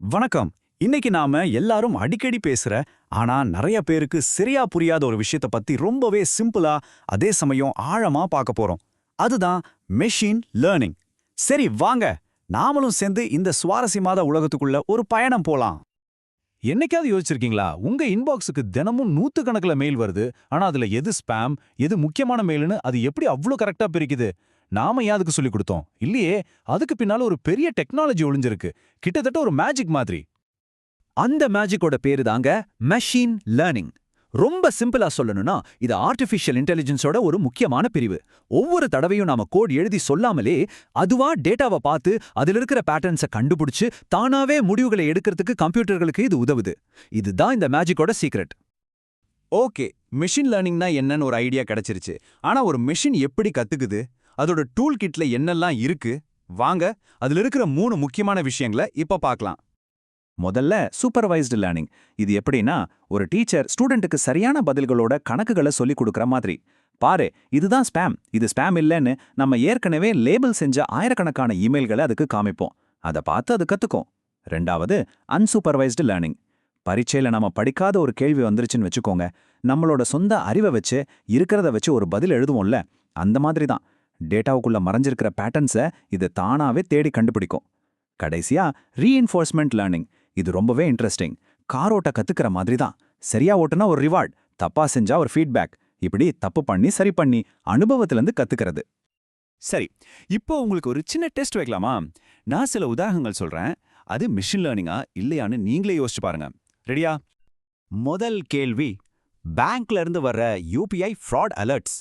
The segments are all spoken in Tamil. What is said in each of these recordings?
வணக்கம். இன்னைக்கு நாம எல்லாரும் அடிக்கடி பேசுற ஆனா நிறைய பேருக்கு சரியா புரியாத ஒரு விஷயத்த பத்தி ரொம்பவே சிம்பிளா அதே சமயம் ஆழமா பார்க்க போறோம். அதுதான் மெஷின் லேர்னிங் சரி வாங்க. நாமளும் சேர்ந்து இந்த சுவாரஸ்யமாத உலகத்துக்குள்ள ஒரு பயணம் போலாம். என்னைக்காவது யோசிச்சிருக்கீங்களா? உங்க இன்பாக்ஸுக்கு தினமும் நூத்துக்கணக்குல மெயில் வருது. ஆனா அதுல எது ஸ்பாம் எது முக்கியமான மெயில்னு அது எப்படி அவ்ளோ கரெக்டா பிரிக்குது? நாம ஏன் அதுக்கு சொல்லிக் கொடுத்தோம்? இல்லையே அதுக்கு பின்னால ஒரு பெரிய டெக்னாலஜி ஒளிஞ்சிருக்கு. கிட்டத்தட்ட ஒரு மேஜிக் மாதிரி. அந்த மேஜிக்கோட பேரு தாங்க மெஷின் லேர்னிங் ரொம்ப சிம்பிளா சொல்லணும்னா இது ஆர்டிஃபிஷியல் இன்டெலிஜென்ஸோட ஒரு முக்கியமான பிரிவு. ஒவ்வொரு தடவையும் நாம கோட் எழுதி சொல்லாமலே அதுவா டேட்டாவை பார்த்து அதில் இருக்கிற பேட்டர்ன்ஸை கண்டுபிடிச்சு தானாவே முடிவுகளை எடுக்கிறதுக்கு கம்ப்யூட்டர்களுக்கு இது உதவுது. இதுதான் இந்த மேஜிக்கோட சீக்ரெட் ஓகே மிஷின் லேர்னிங்னா என்னன்னு ஒரு ஐடியா கிடைச்சிருச்சு. ஆனா ஒரு மிஷின் எப்படி கத்துக்குது? அதோட டூல் கிட்ல என்னெல்லாம் இருக்கு? வாங்க அதுல இருக்கிற மூணு முக்கியமான விஷயங்களை இப்ப பார்க்கலாம் முதல்ல சூப்பர்வைஸ்டு லேர்னிங் இது எப்படின்னா ஒரு டீச்சர் ஸ்டூடெண்ட்டுக்கு சரியான பதில்களோட கணக்குகளை சொல்லிக் கொடுக்குற மாதிரி. பாரு இதுதான் ஸ்பேம் இது ஸ்பேம் இல்லைன்னு நம்ம ஏற்கனவே லேபிள் செஞ்ச ஆயிரக்கணக்கான இமெயில்களை அதுக்கு காமிப்போம். அதை பார்த்து அது கத்துக்கும். ரெண்டாவது அன்சூப்பர்வைஸ்டு லேர்னிங் பரீட்சையில நம்ம படிக்காத ஒரு கேள்வி வந்துருச்சுன்னு வச்சுக்கோங்க. நம்மளோட சொந்த அறிவை வச்சு இருக்கிறத வச்சு ஒரு பதில் எழுதுவோம்ல? அந்த மாதிரி தான் டேட்டாவுக்குள்ள மறைஞ்சிருக்கிற பேட்டர்ன்ஸை இது தானாவே தேடி கண்டுபிடிக்கும். கடைசியா ரீஎன்ஃபோர்ஸ்மெண்ட் லேர்னிங் இது ரொம்பவே இன்ட்ரெஸ்டிங் கார் ஓட்ட கத்துக்கிற மாதிரி தான் சரியா ஓட்டுனா ஒரு ரிவார்ட் தப்பா செஞ்சா ஒரு ஃபீட்பேக் இப்படி தப்பு பண்ணி சரி பண்ணி அனுபவத்திலிருந்து கத்துக்கிறது. சரி இப்போ உங்களுக்கு ஒரு சின்ன டெஸ்ட் வைக்கலாமா? நான் சில உதாரணங்கள் சொல்றேன். அது மிஷின் லேர்னிங்கா இல்லையான்னு நீங்களே யோசிச்சு பாருங்க. ரெடியா முதல் கேள்வி பேங்க்ல இருந்து வர்ற யூபிஐ ஃப்ராட் அலர்ட்ஸ்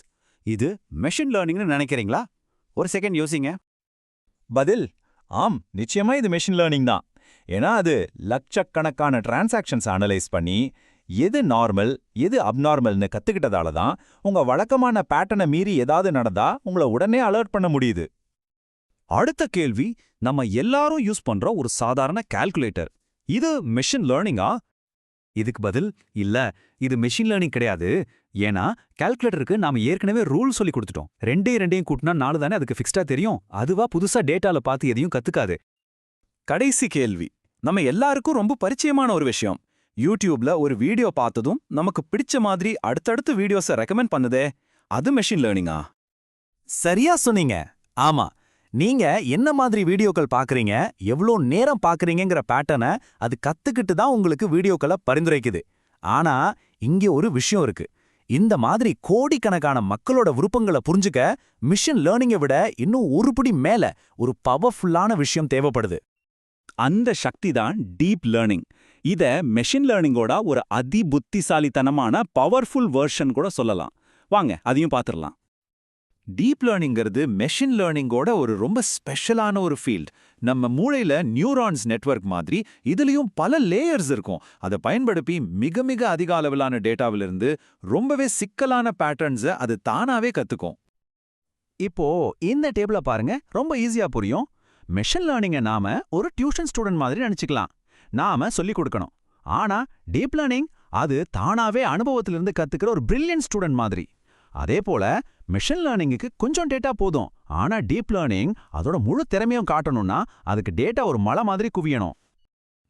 இது மெஷின் லேர்னிங்னு நினைக்கிறீங்களா? ஒரு செகண்ட் யோசிங்க. பதில் ஆம் நிச்சயமா இது மெஷின் லேர்னிங் தான். ஏன்னா அது லட்சக்கணக்கான டிரான்சாக்ஷன்ஸ் அனலைஸ் பண்ணி எது நார்மல் எது அப்நார்மல்னு கத்துக்கிட்டதால தான் உங்க வழக்கமான பேட்டனை மீறி ஏதாவது நடந்தா உங்களை உடனே அலர்ட் பண்ண முடியுது. அடுத்த கேள்வி நம்ம எல்லாரும் யூஸ் பண்ற ஒரு சாதாரண கால்குலேட்டர் இது மெஷின் லேர்னிங்கா இதுக்கு பதில் இல்ல இது மெஷின் லேர்னிங் கிடையாது. ஏன்னா கால்குலேட்டருக்கு நாம ஏற்கனவே ரூல் சொல்லி கொடுத்துட்டோம். ரெண்டே ரெண்டையும் கூட்டினா நாலு தானே அதுக்கு ஃபிக்ஸ்டா தெரியும். அதுவா புதுசா டேட்டால பார்த்து எதையும் கத்துக்காது. கடைசி கேள்வி. நம்ம எல்லாருக்கும் ரொம்ப பரிச்சயமான ஒரு விஷயம். யூடியூப்ல ஒரு வீடியோ பார்த்ததும் நமக்கு பிடிச்ச மாதிரி அடுத்தடுத்து வீடியோஸை ரெக்கமெண்ட் பண்ணுதே. அது மெஷின் லேர்னிங்கா சரியா சொன்னீங்க. ஆமா. நீங்க என்ன மாதிரி வீடியோக்கள் பாக்குறீங்க எவ்வளோ நேரம் பாக்குறீங்கிற பேட்டர்னை அது கத்துக்கிட்டு தான் உங்களுக்கு வீடியோக்களை பரிந்துரைக்குது. ஆனா இங்க ஒரு விஷயம் இருக்கு. இந்த மாதிரி கோடிக்கணக்கான மக்களோட விருப்பங்களை புரிஞ்சுக்க மிஷின் லேர்னிங்கை விட இன்னும் ஒருபடி மேல ஒரு பவர்ஃபுல்லான விஷயம் தேவைப்படுது. அந்த சக்தி தான் டீப் லேர்னிங் இத மெஷின் லேர்னிங்கோட ஒரு அதி புத்திசாலித்தனமான பவர்ஃபுல் வெர்ஷன் கூட சொல்லலாம். வாங்க அதையும் பார்த்துடலாம். டீப் லேர்னிங்கிறது மெஷின் லேர்னிங்கோட ஒரு ரொம்ப ஸ்பெஷலான ஒரு ஃபீல்ட் நம்ம மூளையில நியூரான்ஸ் நெட்வொர்க் மாதிரி இதுலயும் பல லேயர்ஸ் இருக்கும். அதை பயன்படுத்தி மிக மிக அதிக அளவிலான டேட்டாவிலிருந்து ரொம்பவே சிக்கலான பேட்டர்ன்ஸை அது தானாவே கத்துக்கும். இப்போ இந்த டேபிள பாருங்க ரொம்ப ஈஸியா புரியும். மெஷின் லேர்னிங்கை நாம ஒரு டியூஷன் ஸ்டூடெண்ட் மாதிரி நினைச்சுக்கலாம். நாம சொல்லிக் கொடுக்கணும். ஆனா டீப் லேர்னிங் அது தானாவே அனுபவத்திலிருந்து கத்துக்கிற ஒரு பிரில்லியன்ட் ஸ்டூடெண்ட் மாதிரி. அதே போல மிஷின் லேர்னிங்குக்கு கொஞ்சம் டேட்டா போதும். ஆனா டீப் லேர்னிங் அதோட முழு திறமையும் காட்டணும்னா அதுக்கு டேட்டா ஒரு மலை மாதிரி குவியணும்.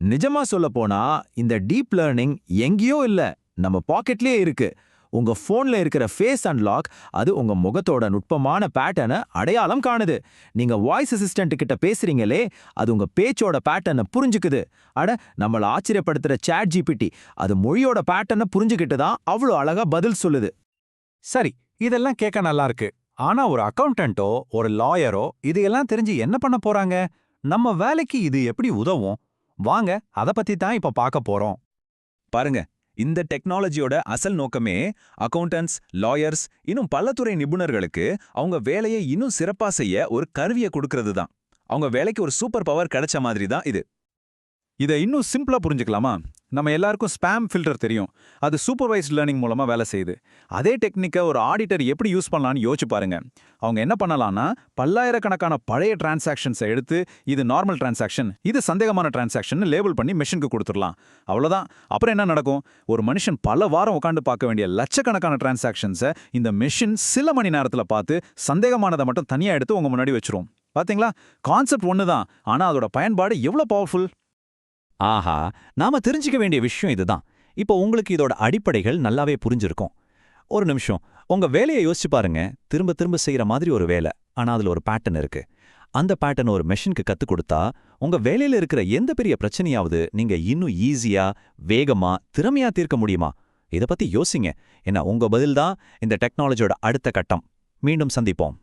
நிஜமா சொல்ல போனா இந்த டீப் லேர்னிங் எங்கேயோ இல்ல நம்ம பாக்கெட்லயே இருக்கு. உங்க போன்ல இருக்கிற ஃபேஸ் அன்லாக் அது உங்க முகத்தோட நுட்பமான பேட்டர்னை அடையாளம் காணுது. நீங்க வாய்ஸ் அசிஸ்டன்ட் கிட்ட பேசுறீங்களே அது உங்க பேச்சோட பேட்டர்னை புரிஞ்சுக்குது. அட நம்மள ஆச்சரியப்படுத்துற சேட் ஜிபிடி அது மொழியோட பேட்டர்னை புரிஞ்சுக்கிட்டு தான் அவ்வளோ அழகா பதில் சொல்லுது. சரி இதெல்லாம் கேட்க நல்லா இருக்கு ஆனா ஒரு அக்கவுண்டன்ட்டோ ஒரு லாயரோ இதையெல்லாம் தெரிஞ்சு என்ன பண்ண போறாங்க? நம்ம வேலைக்கு இது எப்படி உதவும்? வாங்க அத பத்தி தான் இப்ப பார்க்க போறோம். பாருங்க இந்த டெக்னாலஜியோட அசல் நோக்கமே அக்கவுண்டன்ட்ஸ் லாயர்ஸ் இன்னும் பல துறை நிபுணர்களுக்கு அவங்க வேலையை இன்னும் சிறப்பா செய்ய ஒரு கருவியை கொடுக்கறது தான். அவங்க வேலைக்கு ஒரு சூப்பர் பவர் கிடைச்ச மாதிரி தான் இது. இதை இன்னும் சிம்பிளா புரிஞ்சுக்கலாமா? நம்ம எல்லாருக்கும் ஸ்பாம் ஃபில்டர் தெரியும். அது சூப்பர்வைஸ்ட் லேர்னிங் மூலமா வேலை செய்யுது. அதே டெக்னிக்கை ஒரு ஆடிட்டர் எப்படி யூஸ் பண்ணலாம்னு யோசிச்சு பாருங்க. அவங்க என்ன பண்ணலாம்னா பல்லாயிரக்கணக்கான பழைய டிரான்சாக்ஷன்ஸை எடுத்து இது நார்மல் டிரான்சாக்ஷன் இது சந்தேகமான டிரான்சாக்ஷன் லேபிள் பண்ணி மிஷினுக்கு கொடுத்துடலாம். அவ்வளவுதான். அப்புறம் என்ன நடக்கும்? ஒரு மனுஷன் பல வாரம் உட்காந்து பார்க்க வேண்டிய லட்சக்கணக்கான டிரான்சாக்ஷன்ஸை இந்த மெஷின் சில மணி நேரத்தில் பார்த்து சந்தேகமானதை மட்டும் தனியா எடுத்து உங்க முன்னாடி வச்சிரும். பாத்தீங்களா? கான்செப்ட் ஒன்று தான் ஆனா அதோட பயன்பாடு எவ்வளோ பவர்ஃபுல் ஆஹா நாம தெரிஞ்சுக்க வேண்டிய விஷயம் இதுதான். இப்போ உங்களுக்கு இதோட அடிப்படைகள் நல்லாவே புரிஞ்சிருக்கும். ஒரு நிமிஷம் உங்க வேலையை யோசிச்சு பாருங்க. திரும்ப திரும்ப செய்யற மாதிரி ஒரு வேலை ஆனா அதுல ஒரு பேட்டர்ன் இருக்கு. அந்த பேட்டர்ன் ஒரு மெஷினுக்கு கத்துக் கொடுத்தா உங்க வேலையில இருக்கிற எந்த பெரிய பிரச்சனையாவது நீங்க இன்னும் ஈஸியா வேகமா திறமையா தீர்க்க முடியுமா? இத பத்தி யோசிங்க. ஏன்னா உங்க பதில்தான் இந்த டெக்னாலஜியோட அடுத்த கட்டம். மீண்டும் சந்திப்போம்.